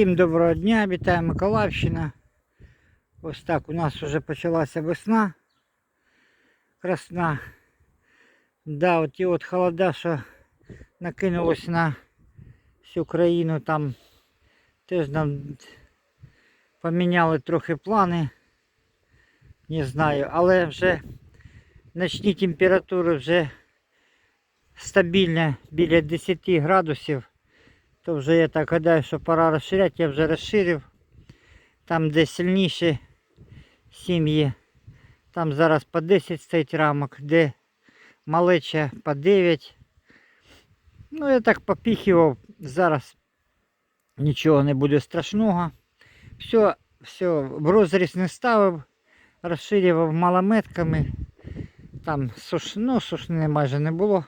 Всім доброго дня, вітаю Миколаївщина. Ось так у нас вже почалася весна. Красна. Да, от ті от холода, що накинулось на всю країну, там теж нам поміняли трохи плани. Не знаю, але вже ночні температури вже стабільно біля 10 градусів. То вже я так гадаю, що пора розширяти, я вже розширив. Там, де сильніші сім'ї, там зараз по 10 стоїть рамок, де малеча по 9. Ну, я так попіхував, зараз нічого не буде страшного. Все, все, в розріз не ставив, розширював малометками. Там суш... ну, сушни майже не було.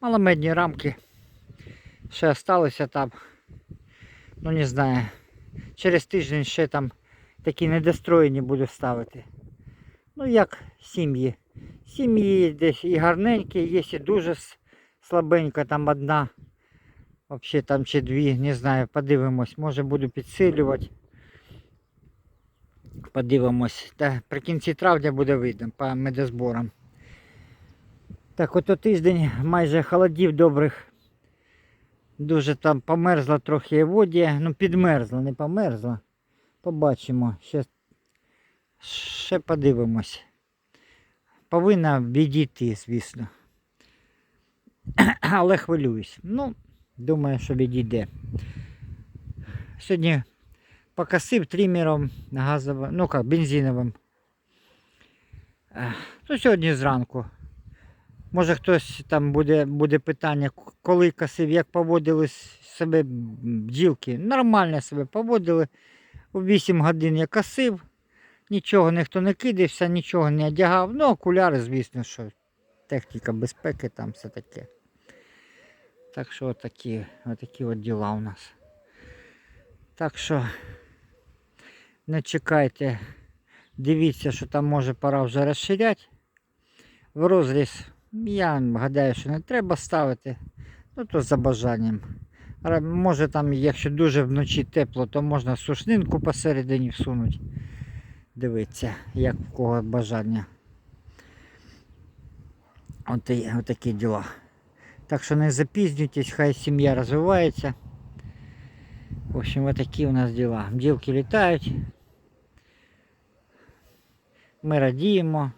Маломедні рамки ще осталося там. Ну не знаю. Через тиждень ще там такі недостроєні буду ставити. Ну як сім'ї. Сім'ї десь і гарненькі, є і дуже слабенька, там одна. Взагалі там чи дві, не знаю, подивимось. Може буду підсилювати. Подивимось. Та при кінці травня буде видно по медозборам. Так, ото тиждень майже холодів добрих. Дуже там померзла трохи Еводія. Ну, підмерзла, не померзла. Побачимо. Ще, ще подивимось. Повинна відійти, звісно. Але хвилююсь. Ну, думаю, що відійде. Сьогодні покосив тримером газовим, ну як, бензиновим. Ну, сьогодні зранку. Може хтось там буде, буде питання, коли косив, як поводили себе бджілки. Нормально себе поводили. У 8 годин я косив, нічого ніхто не кидався, нічого не одягав. Ну, окуляри, звісно, що техніка безпеки там все таке. Так що отакі, отакі от діла у нас. Так що не чекайте, дивіться, що там може пора вже розширяти. В розріз я гадаю, що не треба ставити. Ну то за бажанням. Може там, якщо дуже вночі тепло, то можна сушнинку посередині всунути. Дивіться, як в кого бажання. От, і- отакі діла. Так що не запізнюйтесь, хай сім'я розвивається. В общем, отакі у нас діла. Бджілки літають. Ми радіємо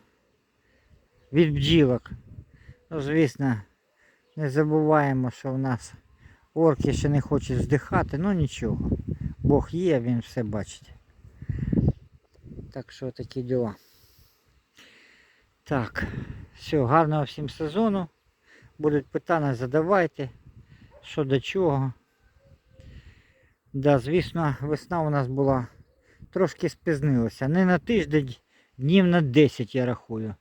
від бджілок. Ну, звісно, не забуваємо, що в нас орки ще не хочуть здихати, ну нічого. Бог є, він все бачить. Так що такі діла. Так, все, гарного всім сезону. Будуть питання, задавайте, що до чого. Да, звісно, весна у нас була трошки спізнилася. Не на тиждень, днів на 10 я рахую.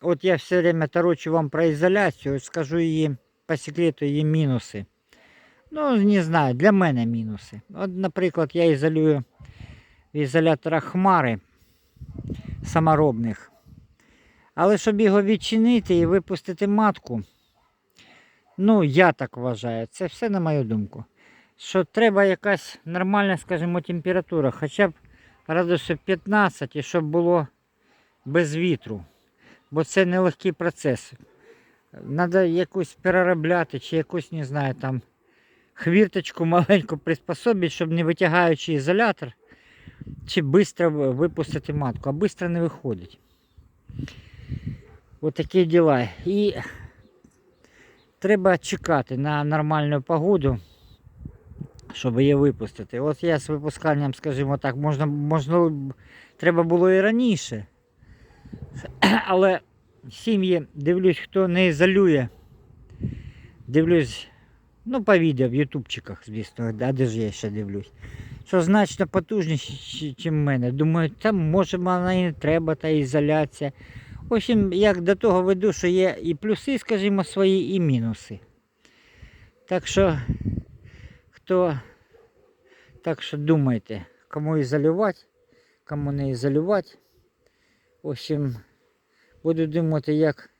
От я все время торочу вам про ізоляцію, скажу її по секрету її мінуси. Ну, не знаю, для мене мінуси. От, наприклад, я ізолюю в ізоляторах хмари саморобних. Але щоб його відчинити і випустити матку, ну, я так вважаю, це все на мою думку. Що треба якась нормальна, скажімо, температура, хоча б градусів 15, і щоб було без вітру. Бо це нелегкий процес. Треба якусь переробляти чи якусь, не знаю, там хвірточку маленьку приспособити, щоб не витягаючи ізолятор, чи швидко випустити матку, а швидко не виходить. Ось такі діла. І треба чекати на нормальну погоду, щоб її випустити. От я з випусканням, скажімо так, можна, можна, треба було і раніше. Але сім'ї, дивлюсь, хто не ізолює. Дивлюсь, ну, по відео в ютубчиках, звісно, а де ж я ще дивлюсь. Що значно потужніше, ніж в мене. Думаю, там може вона і не треба, та ізоляція. В общем, як до того веду, що є і плюси, скажімо, свої, і мінуси. Так що, хто, так що думайте, кому ізолювати, кому не ізолювати. В общем, буду думати, як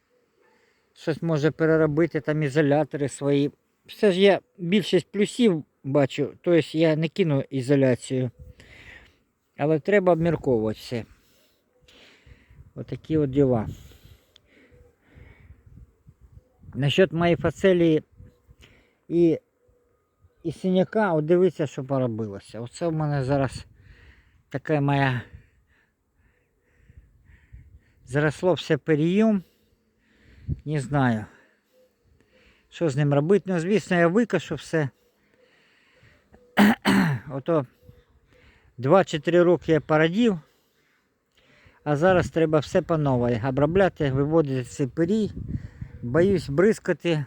щось може переробити там ізолятори свої. все ж я більшість плюсів бачу, тобто я не кину ізоляцію. Але треба обмірковувати все. Отакі от діла. Насчет моєї фацелії і, і синяка, от дивіться, що поробилося. Оце в мене зараз така моя заросло все перейом. Не знаю. Що з ним робити? Ну, звісно, я викашу все. Ото 2-4 роки я порадів. А зараз треба все по новій. Обробляти, виводити цей пирій. Боюсь бризкати.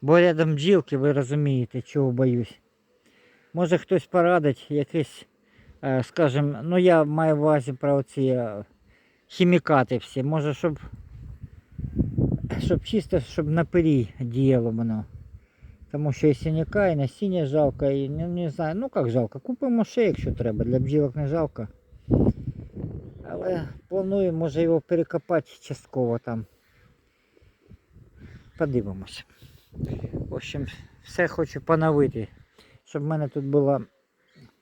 Бо рядом бджілки, ви розумієте, чого боюсь. Може хтось порадить якийсь, е, скажімо, ну я маю увазі про ці е, хімікати всі. Може, щоб, щоб чисто, щоб на пирій діяло воно. Тому що і синяка, і насіння жалко, і не, не знаю, ну як жалко. Купимо ще, якщо треба, для бджілок не жалко. Але планую, може його перекопати частково там. Подивимося. В общем, все хочу поновити, щоб в мене тут було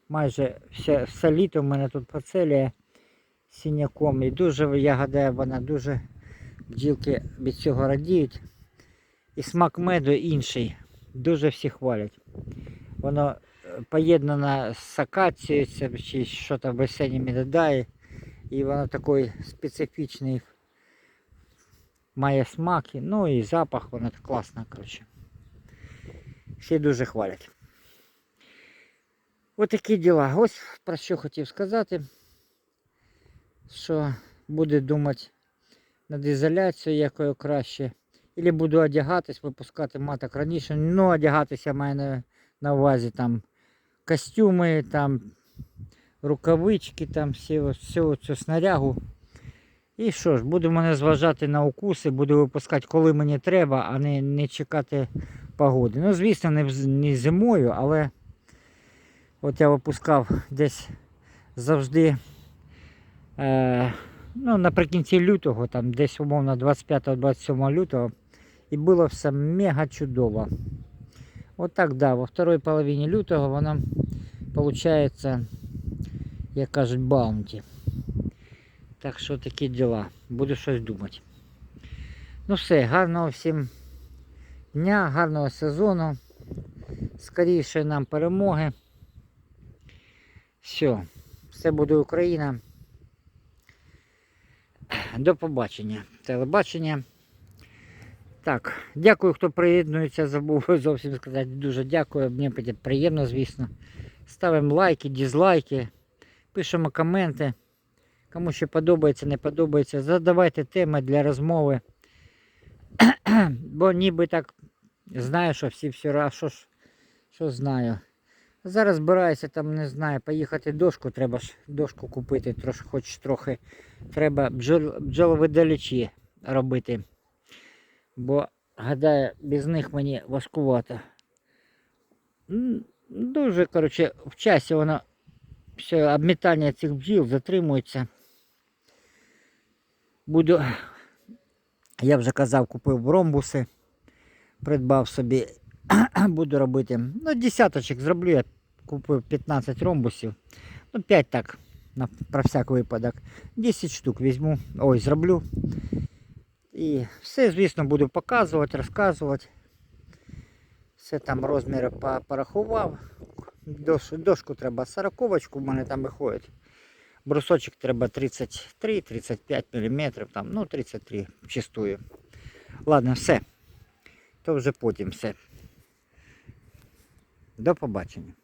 майже все, все літо в мене тут поцелія синяком. І дуже, я гадаю, вона дуже бджілки від цього радіють. І смак меду інший. Дуже всі хвалять. Воно е, поєднано з акацією, це чи що там весенніми додає. І воно такий специфічний має смак, ну і запах, воно класно, коротше. Всі дуже хвалять. Ось такі діла. Ось про що хотів сказати. Що буду думати над ізоляцією, якою краще. Ілі буду одягатись, випускати маток раніше. Ну, одягатися маю на, увазі там костюми, там рукавички, там всі, всю цю снарягу. І що ж, буду мене зважати на укуси, буду випускати, коли мені треба, а не, не чекати погоди. Ну, звісно, не, не зимою, але от я випускав десь завжди ну, наприкінці лютого, там десь умовно 25-27 лютого, і було все мега чудово. От так, да, во второй половині лютого воно виходить, як кажуть, баунті. Так що такі діла. Буду щось думати. Ну все, гарного всім дня, гарного сезону. Скоріше нам перемоги. Все, все буде Україна. До побачення. Телебачення. Так, дякую, хто приєднується. Забув зовсім сказати. Дуже дякую. Мені приємно, звісно. Ставимо лайки, дізлайки, пишемо коменти. Кому що подобається, не подобається. Задавайте теми для розмови. Бо ніби так знаю, що всі все раз, що, ж- що знаю. Зараз збираюся там, не знаю, поїхати дошку, треба ж дошку купити, трошки, хоч трохи. Треба бджол, бджоловидалічі робити. Бо, гадаю, без них мені важкувато. Дуже, коротше, в часі воно все обмітання цих бджіл затримується. Буду, я вже казав, купив ромбуси, придбав собі, буду робити. Ну, десяточок зроблю, я купив 15 ромбусів. Ну, 5 так, на, про всяк випадок. 10 штук візьму, ой, зроблю. І все, звісно, буду показувати, розказувати. Все там розміри порахував. Дош, дошку треба 40 в мене там виходить. Брусочок треба 33-35 мм, там, ну 33 чистую. Ладно, все. То вже потім все. До побачення.